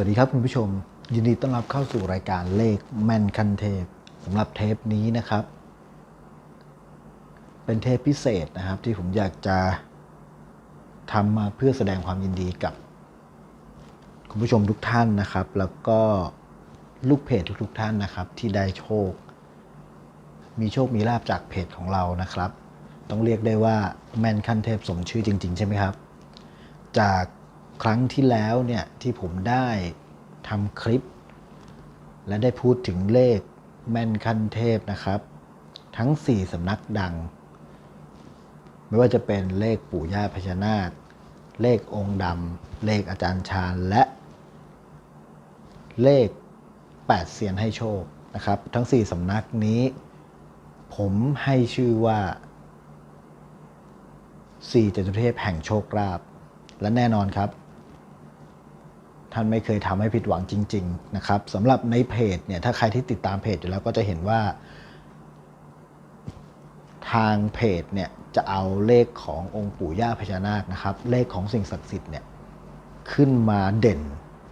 วัสดีครับคุณผู้ชม ยินดีต้อนรับเข้าสู่รายการเลขแม่นคันเทพสำหรับเทปนี้นะครับ เป็นเทปพิเศษนะครับ ที่ผมอยากจะทำมาเพื่อแสดงความยินดีกับ คุณผู้ชมทุกท่านนะครับ แล้วก็ลูกเพจทุกๆท่านนะครับ ที่ได้โชค มีโชคมีลาบจากเพจของเรานะครับ ต้องเรียกได้ว่าแม่นขั้นเทพสมชื่อจริง ๆ ใช่ไหมครับ จาก ครั้งที่แล้วเนี่ยที่ผมได้ทำคลิป และได้พูดถึงเลขแม่นขั้นเทพนะครับ ทั้ง 4สำนักดัง ไม่ว่าจะเป็นเลขปู่ย่าพญานาค เลของค์ดำเลขอาจารย์ชาญและ เลข 8เซียนให้โชคนะครับ ทั้ง 4สำนักนี้ ผมให้ชื่อว่าสี่จตุเทพแห่งโชคลาภและแน่นอนครับ ท่านไม่เคยทำให้ผิดหวังจริง ๆ นะครับสำหรับในเพจเนี่ยถ้าใครที่ติดตามเพจอยู่แล้วก็จะเห็นว่า ทางเพจเนี่ยจะเอาเลขขององค์ปู่ย่าพญานาคนะครับ เลขของสิ่งศักดิ์สิทธิ์เนี่ยขึ้นมาเด่น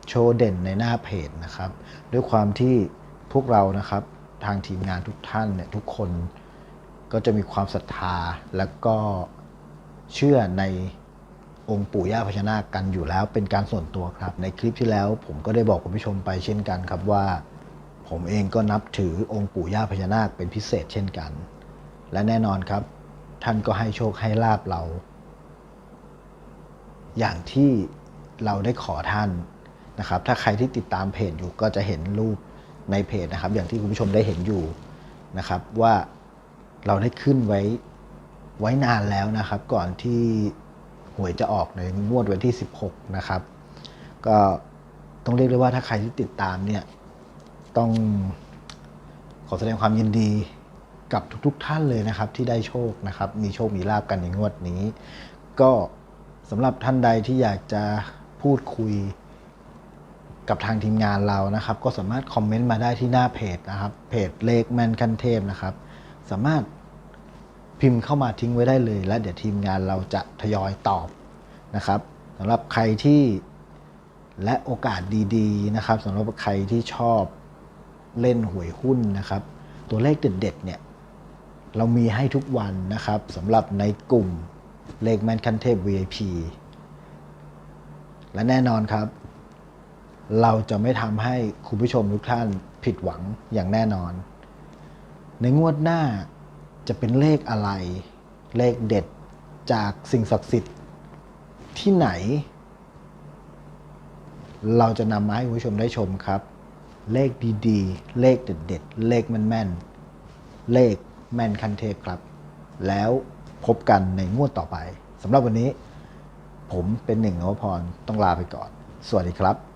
โชว์เด่นในหน้าเพจนะครับ ด้วยความที่พวกเรานะครับทางทีมงานทุกท่านเนี่ยทุกคนก็จะมีความศรัทธาแล้วก็เชื่อใน องค์ปู่ย่าพญานาคกันอยู่แล้วเป็นการส่วนตัวครับ ในคลิปที่แล้วผมก็ได้บอกคุณผู้ชมไปเช่นกันครับว่า ผมเองก็นับถือองค์ปู่ย่าพญานาคเป็นพิเศษเช่นกัน และแน่นอนครับ ท่านก็ให้โชคให้ลาบเรา อย่างที่เราได้ขอท่านนะครับ ถ้าใครที่ติดตามเพจอยู่ก็จะเห็นรูปในเพจนะครับ อย่างที่คุณผู้ชมได้เห็นอยู่นะครับว่าเราได้ขึ้นไว้ไว้นานแล้วนะครับ ก่อนที่ หวยจะออกในงวดวันที่ 16 นะครับ ก็ต้องเรียกได้ว่าถ้าใครที่ติดตามเนี่ย ต้องขอแสดงความยินดีกับทุกๆทท่านเลยนะครับ ที่ได้โชคนะครับ มีโชคมีลาบกันในงวดนี้ ก็สำหรับท่านใดที่อยากจะพูดคุยกับทางทีมงานเรานะครับ ก็สามารถคอมเมนต์มาได้ที่หน้าเพจนะครับ เพจเลขแมนคันเทพนะครับ สามารถ พิมพ์เข้ามาทิ้งไว้ได้เลย แล้วเดี๋ยวทีมงานเราจะทยอยตอบนะครับสำหรับใครที่และโอกาสดีๆนะครับสำหรับใครที่ชอบเล่นหวยหุ้นนะครับ ตัวเลขเด็ดๆเนี่ยเรามีให้ทุกวันนะครับสำหรับในกลุ่มเลขแมนคันเทพ VIP และแน่นอนครับ เราจะไม่ทำให้คุณผู้ชมทุกท่านผิดหวังอย่างแน่นอน ในงวดหน้า จะเป็นเลขอะไร เลขเด็ดจากสิ่งศักดิ์สิทธิ์ที่ไหน เราจะนำมาให้คุณผู้ชมได้ชมครับ เลขดีๆ เลขเด็ดๆ เลขแม่นๆ เลขแม่นคันเทพครับ แล้วพบกันในงวดต่อไปสำหรับวันนี้ ผมเป็นหนึ่งนวพรต้องลาไปก่อน สวัสดีครับ